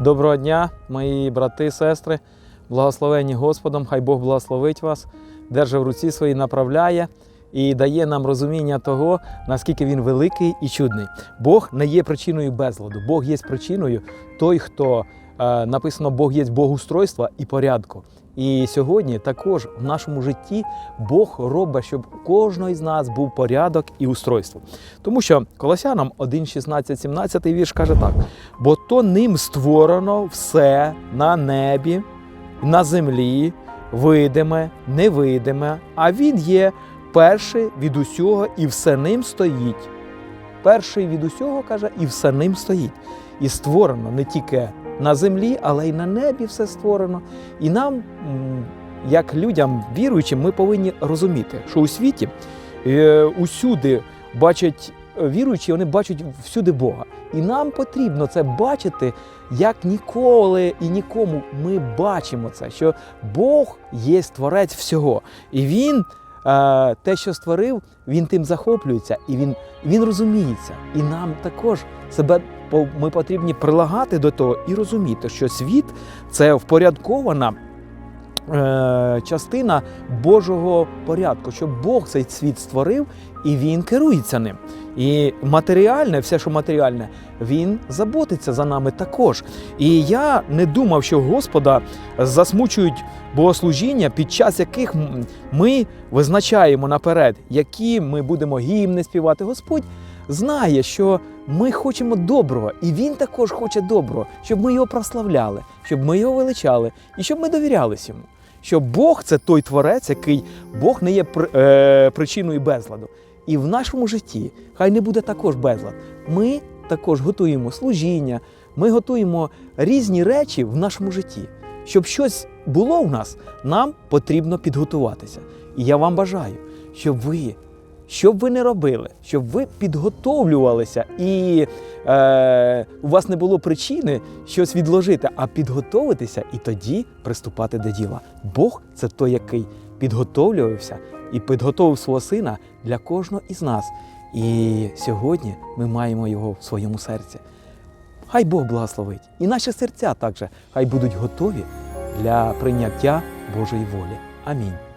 Доброго дня, мої брати, сестри, благословені Господом, хай Бог благословить вас, держа в руці своїй, направляє і дає нам розуміння того, наскільки він великий і чудний. Бог не є причиною безладу, Бог є причиною той, хто написано, Бог є Бог устройства і порядку. І сьогодні також в нашому житті Бог робить, щоб у кожного із нас був порядок і устройство. Тому що Колосянам 1, 16, 17 вірш каже так: бо то ним створено все на небі, на землі, видиме, невидиме, а він є перший від усього, і все ним стоїть. Перший від усього каже, і все ним стоїть. І створено не тільки на землі, але й на небі все створено. І нам, як людям віруючим, ми повинні розуміти, що у світі е, усюди бачать е, віруючі, вони бачать всюди Бога. І нам потрібно це бачити як ніколи і нікому. Ми бачимо це, що Бог є творець всього. І Він те, що створив, він тим захоплюється і він, він розуміється. І нам також себе ми потрібні прилагати до того і розуміти, що світ це впорядкована е, частина Божого порядку, що Бог цей світ створив і він керується ним. І матеріальне, все, що матеріальне, він заботиться за нами також. І я не думав, що Господа засмучують богослужіння, під час яких ми визначаємо наперед, які ми будемо гімни співати. Господь знає, що ми хочемо доброго, і Він також хоче доброго, щоб ми його прославляли, щоб ми його величали і щоб ми довірялись йому. Що Бог це той творець, який Бог не є е, причиною безладу. І в нашому житті хай не буде також безлад. Ми також готуємо служіння, ми готуємо різні речі в нашому житті. Щоб щось було у нас, нам потрібно підготуватися. І я вам бажаю, щоб ви, що б ви не робили, щоб ви підготовлювалися і е, у вас не було причини щось відложити, а підготовитися і тоді приступати до діла. Бог це той, який підготовлювався і підготовив свого сина для кожного із нас. І сьогодні ми маємо його в своєму серці. Хай Бог благословить. І наші серця також хай будуть готові для прийняття Божої волі. Амінь.